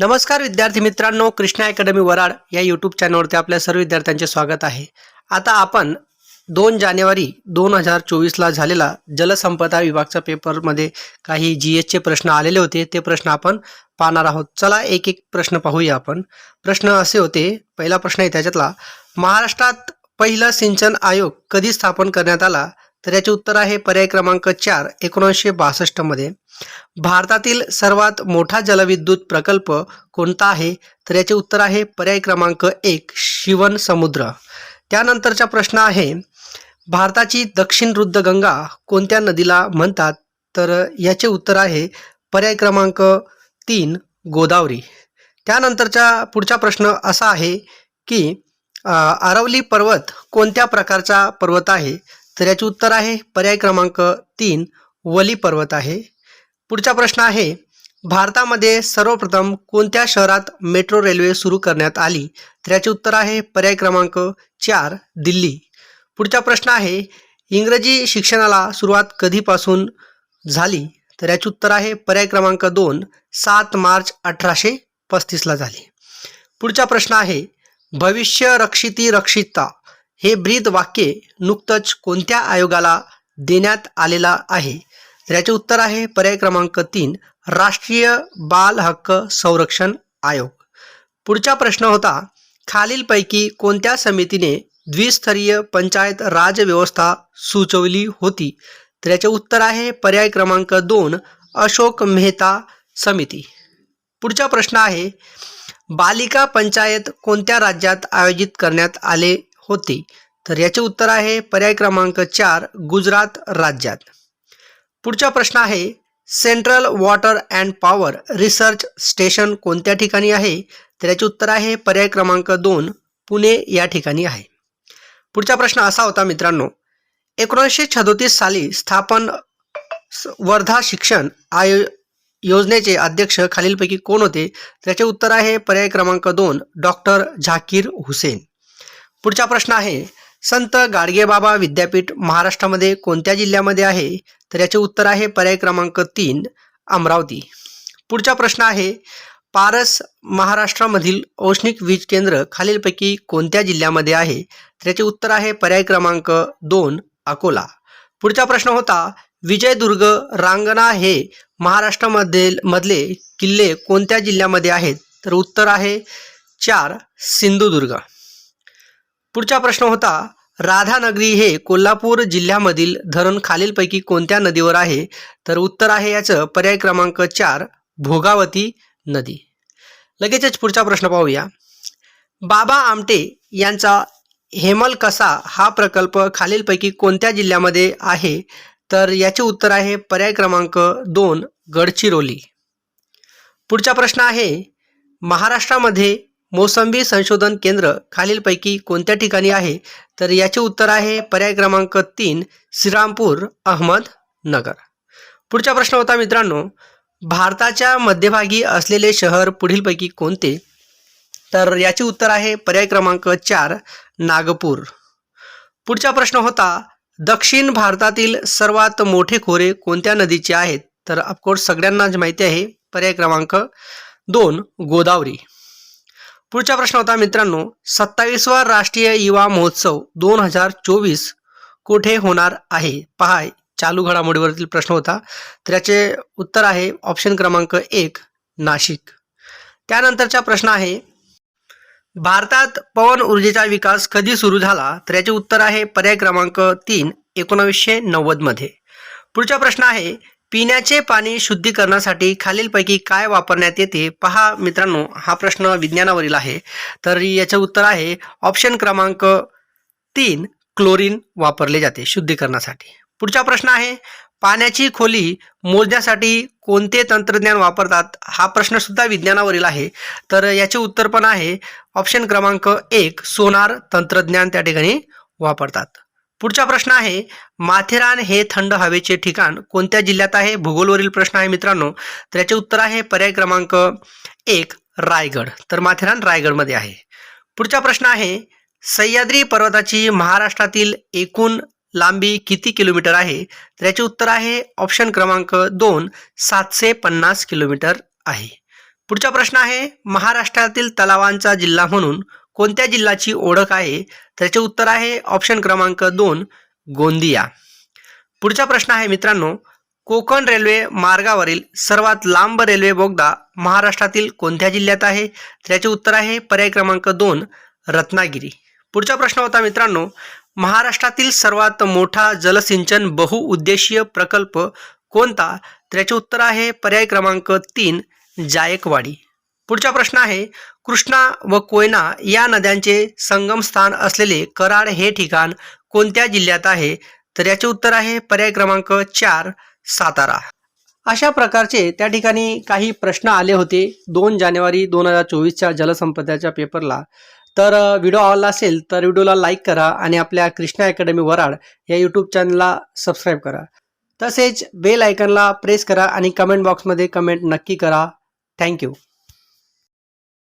नमस्कार विद्यार्थी मित्रांनो कृष्णा अकॅडमी वराड या यूट्यूब चॅनलवरती आपल्या सर्व विद्यार्थ्यांचे स्वागत आहे. आता आपण दोन जानेवारी दोन हजार चोवीसला झालेला जलसंपदा विभागच्या पेपरमध्ये काही जी एसचे प्रश्न आलेले होते. ते प्रश्न आपण पाहणार आहोत. चला एक एक प्रश्न पाहूया आपण. प्रश्न असे होते पहिला प्रश्न आहे त्याच्यातला महाराष्ट्रात पहिला सिंचन आयोग कधी स्थापन करण्यात आला? तर याचे उत्तर आहे पर्याय क्रमांक चार एकोणीसशे बासष्टमध्ये भारतातील सर्वात मोठा जलविद्युत प्रकल्प कोणता आहे? तर याचे उत्तर आहे पर्याय क्रमांक एक शिवन समुद्र. त्यानंतरचा प्रश्न आहे भारताची दक्षिण रुद्रगंगा कोणत्या नदीला म्हणतात? तर याचे उत्तर आहे पर्याय क्रमांक तीन गोदावरी. त्यानंतरचा पुढचा प्रश्न असा आहे की आरवली पर्वत कोणत्या प्रकारचा पर्वत आहे? तर याचे उत्तर आहे पर्याय क्रमांक तीन वली पर्वत आहे. पुढचा प्रश्न आहे भारतामध्ये सर्वप्रथम कोणत्या शहरात मेट्रो रेल्वे सुरू करण्यात आली? तर याचे उत्तर आहे पर्याय क्रमांक चार दिल्ली. पुढचा प्रश्न आहे इंग्रजी शिक्षणाला सुरुवात कधीपासून झाली? तर याचे उत्तर आहे पर्याय क्रमांक दोन सात मार्च अठराशे पस्तीसला झाली. पुढचा प्रश्न आहे भविष्य रक्षिती रक्षिता हे ब्रीद वाक्य नुकतंच कोणत्या आयोगाला देण्यात आलेला आहे? तर याचे उत्तर आहे पर्याय क्रमांक तीन राष्ट्रीय बाल हक्क संरक्षण आयोग. पुढचा प्रश्न होता खालीलपैकी कोणत्या समितीने द्विस्तरीय पंचायत राज व्यवस्था सुचवली होती? तर याचे उत्तर आहे पर्याय क्रमांक दोन अशोक मेहता समिती. पुढचा प्रश्न आहे बालिका पंचायत कोणत्या राज्यात आयोजित करण्यात आले होते. तर याचे उत्तर आहे पर्याय क्रमांक चार गुजरात राज्यात. पुढचा प्रश्न आहे central water and power research station कोणत्या ठिकाणी आहे? तर याचे उत्तर आहे पर्याय क्रमांक दोन पुणे या ठिकाणी आहे. पुढचा प्रश्न असा होता मित्रांनो एकोणीसशे छदोतीस साली स्थापन वर्धा शिक्षण आयो योजनेचे अध्यक्ष खालीलपैकी कोण होते? त्याचे उत्तर आहे पर्याय क्रमांक दोन डॉक्टर झाकीर हुसेन. पुढचा प्रश्न आहे संत गाडगेबाबा विद्यापीठ महाराष्ट्रामध्ये कोणत्या जिल्ह्यामध्ये आहे? तर याचे उत्तर आहे पर्याय क्रमांक तीन अमरावती. पुढचा प्रश्न आहे पारस महाराष्ट्रामधील औष्णिक वीज केंद्र खालीलपैकी कोणत्या जिल्ह्यामध्ये आहे? तर याचे उत्तर आहे पर्याय क्रमांक दोन अकोला. पुढचा प्रश्न होता विजयदुर्ग रांगणा हे महाराष्ट्रामध्ये मधले किल्ले कोणत्या जिल्ह्यामध्ये आहेत? तर उत्तर आहे चार सिंधुदुर्ग. पुढचा प्रश्न होता राधानगरी हे कोल्हापूर जिल्ह्यामधील धरण खालीलपैकी कोणत्या नदीवर आहे? तर उत्तर आहे याचं पर्याय क्रमांक चार भोगावती नदी. लगेचच पुढचा प्रश्न पाहूया. बाबा आमटे यांचा हेमल कसा हा प्रकल्प खालीलपैकी कोणत्या जिल्ह्यामध्ये आहे? तर याचे उत्तर आहे पर्याय क्रमांक दोन गडचिरोली. पुढचा प्रश्न आहे महाराष्ट्रामध्ये मोसंबी संशोधन केंद्र खालीलपैकी कोणत्या ठिकाणी आहे? तर याचे उत्तर आहे पर्याय क्रमांक तीन श्रीरामपूर अहमदनगर पुढचा प्रश्न होता मित्रांनो भारताच्या मध्यभागी असलेले शहर पुढीलपैकी कोणते? तर याचे उत्तर आहे पर्याय क्रमांक चार नागपूर. पुढचा प्रश्न होता दक्षिण भारतातील सर्वात मोठे खोरे कोणत्या नदीचे आहेत? तर ऑफकोर्स सगळ्यांनाच माहिती आहे पर्याय क्रमांक दोन गोदावरी. पुढचा प्रश्न होता मित्रांनो सत्तावीसवा राष्ट्रीय युवा महोत्सव दोन हजार चोवीस कुठे होणार आहे? पहा चालू घडामोडीवरील प्रश्न होता. तर याचे उत्तर आहे ऑप्शन क्रमांक एक नाशिक. त्यानंतरचा प्रश्न आहे भारतात पवन ऊर्जेचा विकास कधी सुरू झाला? तर याचे उत्तर आहे पर्याय क्रमांक तीन एकोणावीसशे नव्वदमध्ये पुढचा प्रश्न आहे पिण्याचे पाणी शुद्धीकरणासाठी खालीलपैकी काय वापरण्यात येते? पहा मित्रांनो हा प्रश्न विज्ञानावरील आहे. तर याचं उत्तर आहे ऑप्शन क्रमांक तीन क्लोरीन वापरले जाते शुद्धीकरणासाठी. पुढचा प्रश्न आहे पाण्याची खोली मोजण्यासाठी कोणते तंत्रज्ञान वापरतात? हा प्रश्न सुद्धा विज्ञानावरील आहे. तर याचे उत्तर पण आहे ऑप्शन क्रमांक एक सोनार तंत्रज्ञान त्या ठिकाणी वापरतात. पुढचा प्रश्न आहे माथेरान हे थंड हवेचे ठिकाण कोणत्या जिल्ह्यात आहे? भूगोलवरील प्रश्न आहे मित्रांनो. तर याचे उत्तर आहे पर्याय क्रमांक एक रायगड. तर माथेरान रायगडमध्ये आहे. पुढचा प्रश्न आहे सह्याद्री पर्वताची महाराष्ट्रातील एकूण लांबी किती किलोमीटर आहे? तर याचे उत्तर आहे ऑप्शन क्रमांक दोन सातशे पन्नास किलोमीटर आहे. पुढचा प्रश्न आहे महाराष्ट्रातील तलावांचा जिल्हा म्हणून कोणत्या जिल्ह्याची ओळख आहे? त्याचे उत्तर आहे ऑप्शन क्रमांक दोन गोंदिया. पुढचा प्रश्न आहे मित्रांनो कोकण रेल्वे मार्गावरील सर्वात लांब रेल्वे बोगदा महाराष्ट्रातील कोणत्या जिल्ह्यात आहे? त्याचे उत्तर आहे पर्याय क्रमांक दोन रत्नागिरी. पुढचा प्रश्न होता मित्रांनो महाराष्ट्रातील सर्वात मोठा जलसिंचन बहुउद्देशीय प्रकल्प कोणता? त्याचे उत्तर आहे पर्याय क्रमांक तीन जायकवाडी. पुढचा प्रश्न आहे कृष्णा व कोयना या नद्यांचे संगमस्थान असलेले कराड हे ठिकाण कोणत्या जिल्ह्यात आहे? तर याचे उत्तर आहे पर्याय क्रमांक चार सातारा. अशा प्रकारचे त्या ठिकाणी काही प्रश्न आले होते दोन जानेवारी दोन हजार चोवीसच्या जलसंपदाच्या पेपरला. तर व्हिडिओ आवडला असेल तर व्हिडिओला लाईक करा आणि आपल्या कृष्णा अकॅडमी वराड या यूट्यूब चॅनलला सबस्क्राईब करा. तसेच बेल आयकनला प्रेस करा आणि कमेंट बॉक्समध्ये कमेंट नक्की करा. थँक्यू.